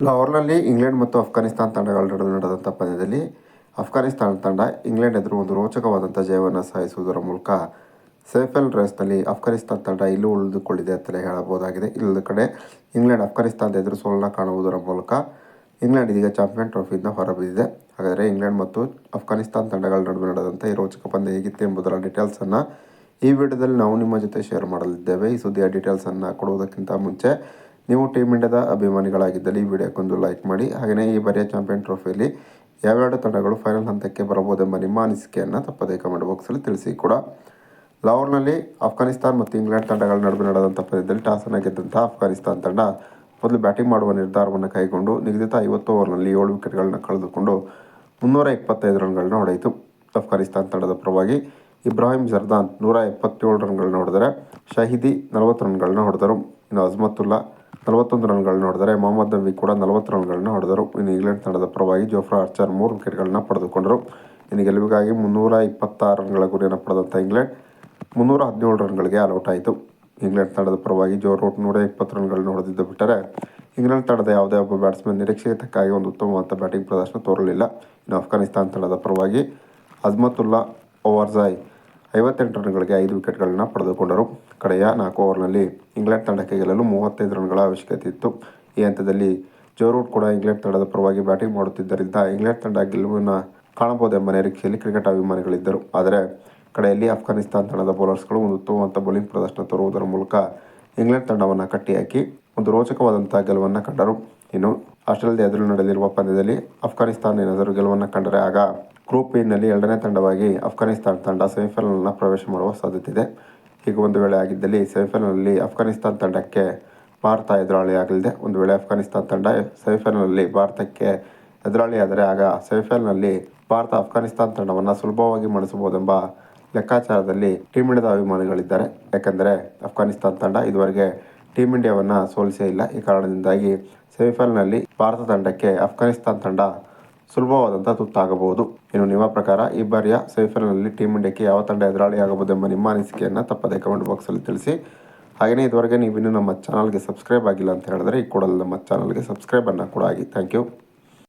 ಲಾಹೋರ್ನಲ್ಲಿ England ಮತ್ತು ಅಫ್ಘಾನಿಸ್ತಾನ ತಂಡಗಳ ನಡುವೆ ನಡೆದಂಥ ಪಂದ್ಯದಲ್ಲಿ ಅಫ್ಘಾನಿಸ್ತಾನ ತಂಡ ಇಂಗ್ಲೆಂಡ್ ಎದುರು ಒಂದು ರೋಚಕವಾದಂಥ ಜಯವನ್ನು ಸಾಧಿಸುವುದರ ಮೂಲಕ ಸೇಫೆಲ್ ರೇಸ್ನಲ್ಲಿ ಅಫ್ಘಾನಿಸ್ತಾನ ತಂಡ ಇಲ್ಲೂ ಉಳಿದುಕೊಂಡಿದೆ ಅಂತಲೇ ಹೇಳಬಹುದಾಗಿದೆ. ಇಲ್ಲದ ಕಡೆ ಇಂಗ್ಲೆಂಡ್ ಅಫ್ಘಾನಿಸ್ತಾನದ ಎದುರು ಸೋಲನ್ನು ಕಾಣುವುದರ ಮೂಲಕ ಇಂಗ್ಲೆಂಡ್ ಇದೀಗ ಚಾಂಪಿಯನ್ ಟ್ರೋಫಿಯಿಂದ ಹೊರಬಿದ್ದಿದೆ. ಹಾಗಾದರೆ ಇಂಗ್ಲೆಂಡ್ ಮತ್ತು ಅಫ್ಘಾನಿಸ್ತಾನ ತಂಡಗಳ ನಡುವೆ ನಡೆದಂಥ ಈ ರೋಚಕ ಪಂದ್ಯ ಹೇಗಿತ್ತು ಎಂಬುದರ ಡೀಟೇಲ್ಸನ್ನು ಈ ವಿಡಿಯೋದಲ್ಲಿ ನಾವು ನಿಮ್ಮ ಜೊತೆ ಶೇರ್ ಮಾಡಲಿದ್ದೇವೆ. ಈ ಸುದ್ದಿಯ ಡೀಟೇಲ್ಸನ್ನು ಕೊಡುವುದಕ್ಕಿಂತ ಮುಂಚೆ ನೀವು ಟೀಮ್ ಇಂಡಿಯಾದ ಅಭಿಮಾನಿಗಳಾಗಿದ್ದಲ್ಲಿ ಈ ವಿಡಿಯೋಕ್ಕೊಂದು ಲೈಕ್ ಮಾಡಿ ಹಾಗೆಯೇ ಈ ಬಾರಿಯ ಚಾಂಪಿಯನ್ ಟ್ರೋಫಿಯಲ್ಲಿ ಯಾವ್ಯಾವ ತಂಡಗಳು ಫೈನಲ್ ಹಂತಕ್ಕೆ ಬರಬಹುದೆಂಬ ನಿಮ್ಮ ಅನಿಸಿಕೆಯನ್ನು ತಪ್ಪದೇ ಕಮೆಂಟ್ ಬಾಕ್ಸಲ್ಲಿ ತಿಳಿಸಿ ಕೂಡ. ಲಾಹೋರ್ನಲ್ಲಿ ಅಫ್ಘಾನಿಸ್ತಾನ್ ಮತ್ತು ಇಂಗ್ಲೆಂಡ್ ತಂಡಗಳ ನಡುವೆ ನಡೆದಂಥ ಪಂದ್ಯದಲ್ಲಿ ಟಾಸನ್ನು ಗೆದ್ದಂಥ ಆಫ್ಘಾನಿಸ್ತಾನ್ ತಂಡ ಮೊದಲು ಬ್ಯಾಟಿಂಗ್ ಮಾಡುವ ನಿರ್ಧಾರವನ್ನು ಕೈಗೊಂಡು ನಿಗದಿತ ಐವತ್ತು ಓವರ್ನಲ್ಲಿ ಏಳು ವಿಕೆಟ್ಗಳನ್ನು ಕಳೆದುಕೊಂಡು ಮುನ್ನೂರ ಇಪ್ಪತ್ತೈದು ರನ್ಗಳನ್ನ ಹೊಡೆಯಿತು. ಆಫ್ಘಾನಿಸ್ತಾನ್ ತಂಡದ ಪರವಾಗಿ ಇಬ್ರಾಹಿಂ ಜರ್ದಾನ್ ನೂರ ಎಪ್ಪತ್ತೇಳು ರನ್ಗಳನ್ನ ಹೊಡೆದರೆ, ಶಹೀದಿ ನಲವತ್ತು ರನ್ಗಳನ್ನ ಹೊಡೆದರು. ಇನ್ನು ಅಜ್ಮತುಲ್ಲಾ ನಲವತ್ತೊಂದು ರನ್ಗಳನ್ನ ಹೊಡೆದರೆ ಮೊಹಮ್ಮದ್ ನಬಿ ಕೂಡ ನಲವತ್ತು ರನ್ಗಳನ್ನ ಹೊಡೆದರು. ಇನ್ನು ಇಂಗ್ಲೆಂಡ್ ತಂಡದ ಪರವಾಗಿ ಜೋಫ್ರಾ ಆರ್ಚರ್ ಮೂರು ವಿಕೆಟ್ಗಳನ್ನ ಪಡೆದುಕೊಂಡರು. ಇನ್ನು ಗೆಲುವಿಗಾಗಿ ಮುನ್ನೂರ ಇಪ್ಪತ್ತಾರು ರನ್ಗಳ ಗುರಿಯನ್ನು ಪಡೆದಂಥ ಇಂಗ್ಲೆಂಡ್ ಮುನ್ನೂರ ಹದಿನೇಳು ರನ್ಗಳಿಗೆ ಆಲ್ಔಟ್ ಆಯಿತು ಇಂಗ್ಲೆಂಡ್ ತಂಡದ ಪರವಾಗಿ ಜೋ ರೂಟ್ ನೂರ ಇಪ್ಪತ್ತು ರನ್ಗಳನ್ನು ಹೊಡೆದಿದ್ದು ಬಿಟ್ಟರೆ ಇಂಗ್ಲೆಂಡ್ ತಂಡದ ಯಾವುದೇ ಒಬ್ಬ ಬ್ಯಾಟ್ಸ್ಮನ್ ನಿರೀಕ್ಷೆಗೆ ತಕ್ಕಾಗಿ ಒಂದು ಉತ್ತಮವಾದ ಬ್ಯಾಟಿಂಗ್ ಪ್ರದರ್ಶನ ತೋರಲಿಲ್ಲ. ಇನ್ನು ಅಫ್ಘಾನಿಸ್ತಾನ ತಂಡದ ಪರವಾಗಿ ಅಜ್ಮತುಲ್ಲಾ ಓವರ್ಜಾಯ್ ಐವತ್ತೆಂಟು ರನ್ಗಳಿಗೆ ಐದು ವಿಕೆಟ್ಗಳನ್ನು ಪಡೆದುಕೊಂಡರು. ಕಡೆಯ ನಾಲ್ಕು ಓವರ್ನಲ್ಲಿ ಇಂಗ್ಲೆಂಡ್ ತಂಡಕ್ಕೆ ಗೆಲ್ಲಲು ಮೂವತ್ತೈದು ರನ್ಗಳ ಅವಶ್ಯಕತೆ ಇತ್ತು. ಈ ಹಂತದಲ್ಲಿ ಜೋ ರೂಟ್ ಕೂಡ ಇಂಗ್ಲೆಂಡ್ ತಂಡದ ಪರವಾಗಿ ಬ್ಯಾಟಿಂಗ್ ಮಾಡುತ್ತಿದ್ದರಿಂದ ಇಂಗ್ಲೆಂಡ್ ತಂಡ ಗೆಲುವನ್ನು ಕಾಣಬಹುದೆಂಬ ನಿರೀಕ್ಷೆಯಲ್ಲಿ ಕ್ರಿಕೆಟ್ ಅಭಿಮಾನಿಗಳಿದ್ದರು. ಆದರೆ ಕಡೆಯಲ್ಲಿ ಅಫ್ಘಾನಿಸ್ತಾನ್ ತಂಡದ ಬೌಲರ್ಸ್ಗಳು ಒಂದು ಉತ್ತಮವಂತ ಬೌಲಿಂಗ್ ಪ್ರದರ್ಶನ ತೋರುವುದರ ಮೂಲಕ ಇಂಗ್ಲೆಂಡ್ ತಂಡವನ್ನು ಕಟ್ಟಿಹಾಕಿ ಒಂದು ರೋಚಕವಾದಂಥ ಗೆಲುವನ್ನು ಕಂಡರು. ಇನ್ನು ಆಸ್ಟ್ರೇಲಿಯಾದ ಎದುರು ನಡೆದಿರುವ ಪಂದ್ಯದಲ್ಲಿ ಆಫ್ಘಾನಿಸ್ತಾನ ಏನಾದರೂ ಗೆಲುವನ್ನು ಕಂಡರೆ ಆಗ ಗ್ರೂಪ್ ಬಿನಲ್ಲಿ ಎರಡನೇ ತಂಡವಾಗಿ ಅಫ್ಘಾನಿಸ್ತಾನ್ ತಂಡ ಸೆಮಿಫೈನಲ್ನ ಪ್ರವೇಶ ಮಾಡುವ ಸಾಧ್ಯತೆ ಇದೆ. ಹೀಗೆ ಒಂದು ವೇಳೆ ಆಗಿದ್ದಲ್ಲಿ ಸೆಮಿಫೈನಲ್ನಲ್ಲಿ ಅಫ್ಘಾನಿಸ್ತಾನ್ ತಂಡಕ್ಕೆ ಭಾರತ ಎದುರಾಳಿಯಾಗಲಿದೆ. ಒಂದು ವೇಳೆ ಅಫ್ಘಾನಿಸ್ತಾನ್ ತಂಡ ಸೆಮಿಫೈನಲ್ನಲ್ಲಿ ಭಾರತಕ್ಕೆ ಎದುರಾಳಿಯಾದರೆ ಆಗ ಸೆಮಿಫೈನಲ್ನಲ್ಲಿ ಭಾರತ ಅಫ್ಘಾನಿಸ್ತಾನ್ ತಂಡವನ್ನು ಸುಲಭವಾಗಿ ಮಣಿಸಬಹುದೆಂಬ ಲೆಕ್ಕಾಚಾರದಲ್ಲಿ ಟೀಮ್ ಇಂಡಿಯಾದ ಅಭಿಮಾನಿಗಳಿದ್ದಾರೆ. ಯಾಕೆಂದರೆ ಅಫ್ಘಾನಿಸ್ತಾನ್ ತಂಡ ಇದುವರೆಗೆ ಟೀಮ್ ಇಂಡಿಯಾವನ್ನು ಸೋಲಿಸೇ ಇಲ್ಲ. ಈ ಕಾರಣದಿಂದಾಗಿ ಸೆಮಿಫೈನಲ್ನಲ್ಲಿ ಭಾರತ ತಂಡಕ್ಕೆ ಅಫ್ಘಾನಿಸ್ತಾನ್ ತಂಡ ಸುಲಭವಾದಂಥ ತುತ್ತಾಗಬಹುದು. ಇನ್ನು ನಿಮ್ಮ ಪ್ರಕಾರ ಈ ಬಾರಿಯ ಸೆಮಿಫೈನಲ್ನಲ್ಲಿ ಟೀಮ್ ಇಂಡಿಯಾಕ್ಕೆ ಯಾವ ತಂಡ ಎದುರಾಳಿಯಾಗಬಹುದೆಂಬ ನಿಮ್ಮ ಅನಿಸಿಕೆಯನ್ನು ತಪ್ಪದೇ ಕಮೆಂಟ್ ಬಾಕ್ಸಲ್ಲಿ ತಿಳಿಸಿ. ಹಾಗೆಯೇ ಇದುವರೆಗೆ ನೀವು ಇನ್ನೂ ನಮ್ಮ ಚಾನಲ್ಗೆ ಸಬ್ಸ್ಕ್ರೈಬ್ ಆಗಿಲ್ಲ ಅಂತ ಹೇಳಿದ್ರೆ ಈ ಕೂಡಲೇ ನಮ್ಮ ಚಾನಲ್ಗೆ ಸಬ್ಸ್ಕ್ರೈಬನ್ನು ಕೂಡ ಆಗಿ ಥ್ಯಾಂಕ್ ಯು